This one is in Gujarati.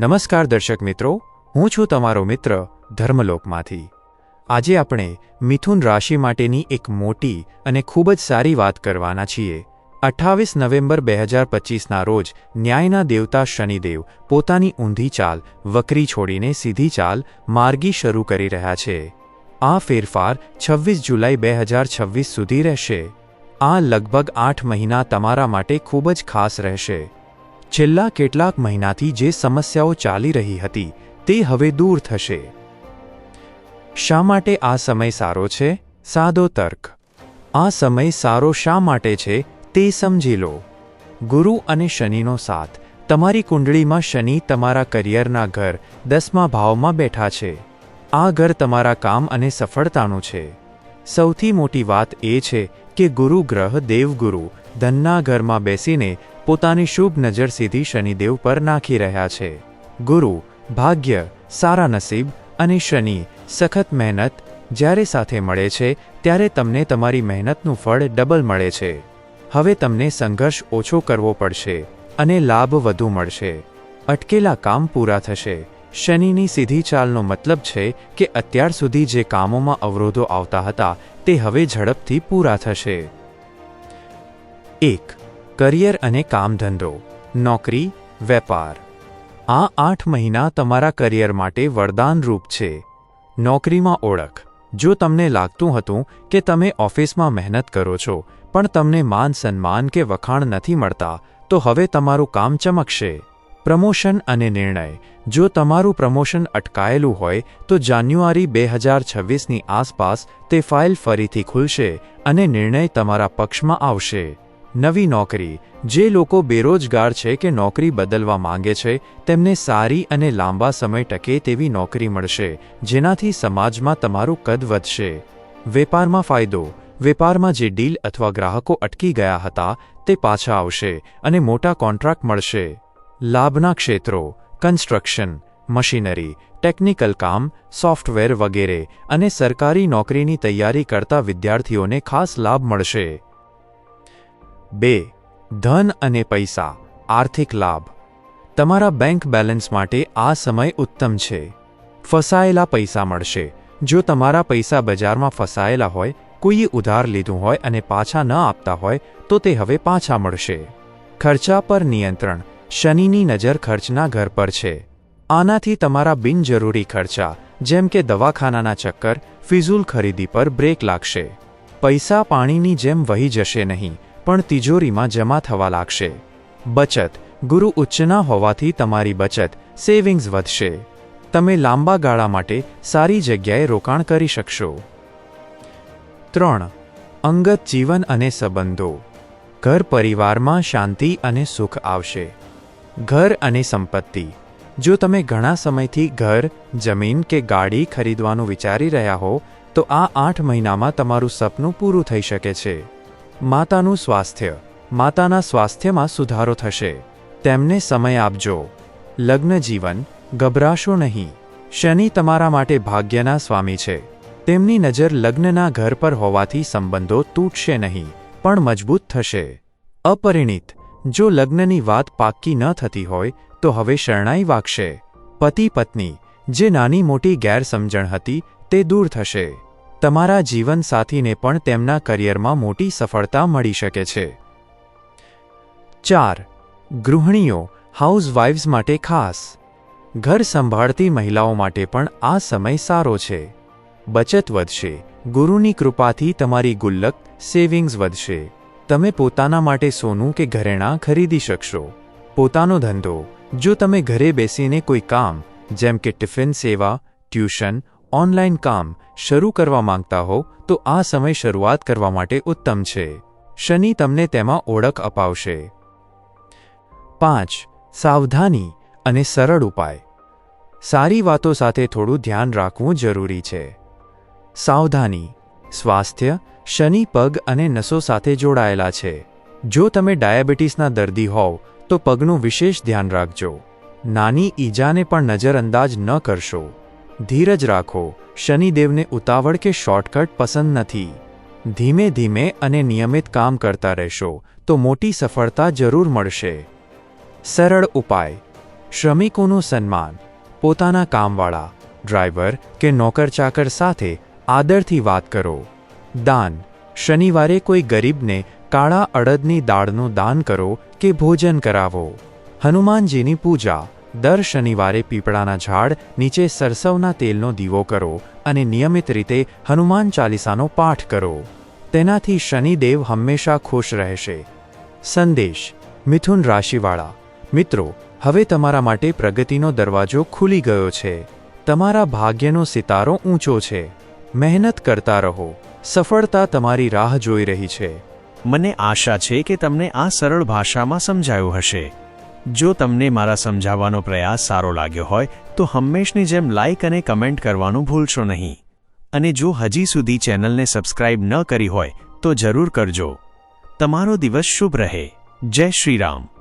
નમસ્કાર દર્શક મિત્રો, હું છું તમારો મિત્ર ધર્મલોકમાંથી. આજે આપણે મિથુન રાશિ માટેની એક મોટી અને ખૂબ જ સારી વાત કરવાના છીએ. અઠ્ઠાવીસ નવેમ્બર બે હજાર પચીસના રોજ ન્યાયના દેવતા શનિદેવ પોતાની ઊંધી ચાલ વકરી છોડીને સીધી ચાલ માર્ગી શરૂ કરી રહ્યા છે. આ ફેરફાર છવ્વીસ જુલાઈ બે હજાર છવ્વીસ સુધી રહેશે. આ લગભગ આઠ મહિના તમારા માટે ખૂબ જ ખાસ રહેશે. છેલ્લા કેટલાક મહિનાથી જે સમસ્યાઓ ચાલી રહી હતી, તે હવે દૂર થશે. શા માટે આ સમય સારો છે? સાદો તર્ક. આ સમય સારો શા માટે છે, તે સમજી લો. ગુરુ અને શનિનો સાથ. તમારી કુંડળીમાં શનિ તમારા કરિયરના ઘર, દસમા ભાવમાં બેઠા છે. આ ઘર તમારા કામ અને સફળતાનું છે. સૌથી મોટી વાત એ છે કે ગુરુ ગ્રહ દેવગુરુ, ધનના ઘરમાં બેસીને પોતાની શુભ નજર સીધી શનિદેવ પર નાખી રહ્યા છે. ગુરુ, ભાગ્ય, સારા નસીબ અને શનિ સખત મહેનત જ્યારે સાથે મળે છે, ત્યારે તમને તમારી મહેનતનું ફળ ડબલ મળે છે. હવે તમને સંઘર્ષ ઓછો કરવો પડશે અને લાભ વધુ મળશે. અટકેલા કામ પૂરા થશે. શનિની સીધી ચાલનો મતલબ છે કે અત્યાર સુધી જે કામોમાં અવરોધો આવતા હતા, તે હવે ઝડપથી પૂરા થશે. એક કરિયર અને કામધંધો, નોકરી, વેપાર. આ આઠ મહિના તમારા કરિયર માટે વરદાનરૂપ છે. નોકરીમાં ઓળખ. જો તમને લાગતું હતું કે તમે ઓફિસમાં મહેનત કરો છો, પણ તમને માન સન્માન કે વખાણ નથી મળતા, તો હવે તમારું કામ ચમકશે. પ્રમોશન અને નિર્ણય. જો તમારું પ્રમોશન અટકાયેલું હોય, તો જાન્યુઆરી બે હજાર છવ્વીસની આસપાસ તે ફાઇલ ફરીથી ખુલશે અને નિર્ણય તમારા પક્ષમાં આવશે. નવી નોકરી. જે લોકો બેરોજગાર છે કે નોકરી બદલવા માંગે છે, તેમને સારી અને લાંબા સમય ટકે તેવી નોકરી મળશે, જેનાથી સમાજમાં તમારું કદ વધશે. વેપારમાં ફાયદો. વેપારમાં જે ડીલ અથવા ગ્રાહકો અટકી ગયા હતા, તે પાછા આવશે અને મોટા કોન્ટ્રાક્ટ મળશે. લાભના ક્ષેત્રો. કન્સ્ટ્રક્શન. મશીનરી. ટેકનિકલ કામ, સોફ્ટવેર વગેરે અને સરકારી નોકરીની તૈયારી કરતા વિદ્યાર્થીઓને ખાસ લાભ મળશે. બે, ધન અને પૈસા, આર્થિક લાભ. તમારા બેંક બેલેન્સ માટે આ સમય ઉત્તમ છે. ફસાયેલા પૈસા મળશે. જો તમારા પૈસા બજારમાં ફસાયેલા હોય કોઈએ ઉધાર લીધું હોય અને પાછા ન આપતા હોય, તો તે હવે પાછા મળશે. ખર્ચા પર નિયંત્રણ. શનિની નજર ખર્ચના ઘર પર છે. આનાથી તમારા બિનજરૂરી ખર્ચા, જેમ કે દવાખાનાના ચક્કર, ફિઝૂલ ખરીદી પર બ્રેક લાગશે. પૈસા પાણીની જેમ વહી જશે નહીં. પણ તિજોરીમાં જમા થવા લાગશે. બચત. ગુરુ ઉચ્ચના હોવાથી તમારી બચત, સેવિંગ્સ વધશે. તમે લાંબા ગાળા માટે સારી જગ્યાએ રોકાણ કરી શકશો. ત્રણ. અંગત જીવન અને સંબંધો. ઘર પરિવારમાં શાંતિ અને સુખ આવશે. ઘર અને સંપત્તિ. જો તમે ઘણા સમયથી ઘર, જમીન કે ગાડી ખરીદવાનું વિચારી રહ્યા હો, તો આ આઠ મહિનામાં તમારું સપનું પૂરું થઈ શકે છે. માતાનું સ્વાસ્થ્ય. માતાના સ્વાસ્થ્યમાં સુધારો થશે. તેમને સમય આપજો. લગ્ન જીવન, ગભરાશો નહીં. શનિ તમારા માટે ભાગ્યના સ્વામી છે. તેમની નજર લગ્નના ઘર પર હોવાથી સંબંધો તૂટશે નહીં, પણ મજબૂત થશે. અપરિણિત. જો લગ્નની વાત પાક્કી ન થતી હોય, તો હવે શરણાઈ વાગશે. પતિ પત્ની જે નાની મોટી ગેરસમજણ હતી, તે દૂર થશે. તમારા જીવનસાથીને પણ તેમના કરિયરમાં મોટી સફળતા મળી શકે છે. ચાર, ગૃહિણીઓ, હાઉસવાઇવ્સ માટે ખાસ. ઘર સંભાળતી મહિલાઓ માટે પણ આ સમય સારો છે. બચત વધશે. ગુરુની કૃપાથી તમારી ગુલ્લક, સેવિંગ્સ વધશે. તમે પોતાના માટે સોનું કે ઘરેણાં ખરીદી શકશો. પોતાનો ધંધો. જો તમે ઘરે બેસીને કોઈ કામ, જેમ કે ટિફિન સેવા, ટ્યુશન ઓનલાઈન કામ શરૂ કરવા માંગતા હો, તો આ સમય શરૂઆત કરવા માટે ઉત્તમ છે. શનિ તમને તેમાં ઓળખ અપાવશે. પાંચ, સાવધાની અને સરળ ઉપાય. સારી વાતો સાથે થોડું ધ્યાન રાખવું જરૂરી છે. સાવધાની, સ્વાસ્થ્ય, શનિ, પગ અને નસો સાથે જોડાયેલા છે. જો તમે ડાયાબિટીસના દર્દી હોવ, તો પગનું વિશેષ ધ્યાન રાખજો. નાની ઈજાને પણ નજરઅંદાજ ન કરશો. ધીરજ રાખો, શનિદેવને ઉતાવળ કે શોર્ટકટ પસંદ નથી. ધીમે ધીમે અને નિયમિત કામ કરતા રહેશો, તો મોટી સફળતા જરૂર મળશે. સરળ ઉપાય. શ્રમિકોનું સન્માન. પોતાના કામવાળા, ડ્રાઈવર કે નોકરચાકર સાથે આદરથી વાત કરો. દાન. શનિવારે કોઈ ગરીબને કાળા અડદની દાળનું દાન કરો કે ભોજન કરાવો. હનુમાનજીની પૂજા. દર શનિવારે પીપળાના ઝાડ નીચે સરસવના તેલનો દીવો કરો અને નિયમિત રીતે હનુમાન ચાલીસાનો પાઠ કરો. તેનાથી શનિદેવ હંમેશા ખુશ રહેશે. સંદેશ, મિથુન રાશિવાળા, મિત્રો, હવે તમારા માટે પ્રગતિનો દરવાજો ખુલી ગયો છે. તમારા ભાગ્યનો સિતારો ઊંચો છે. મહેનત કરતા રહો. સફળતા તમારી રાહ જોઈ રહી છે. મને આશા છે કે તમને આ સરળ ભાષામાં સમજાયું હશે. જો તમને મારા સમજાવવાનો પ્રયાસ સારો લાગ્યો હોય, તો હંમેશની જેમ લાઇક અને કમેન્ટ કરવાનું ભૂલશો નહીં. અને જો હજી સુધી ચેનલને સબસ્ક્રાઇબ ન કરી હોય, તો જરૂર કરજો. તમારો દિવસ શુભ રહે. જય શ્રી રામ.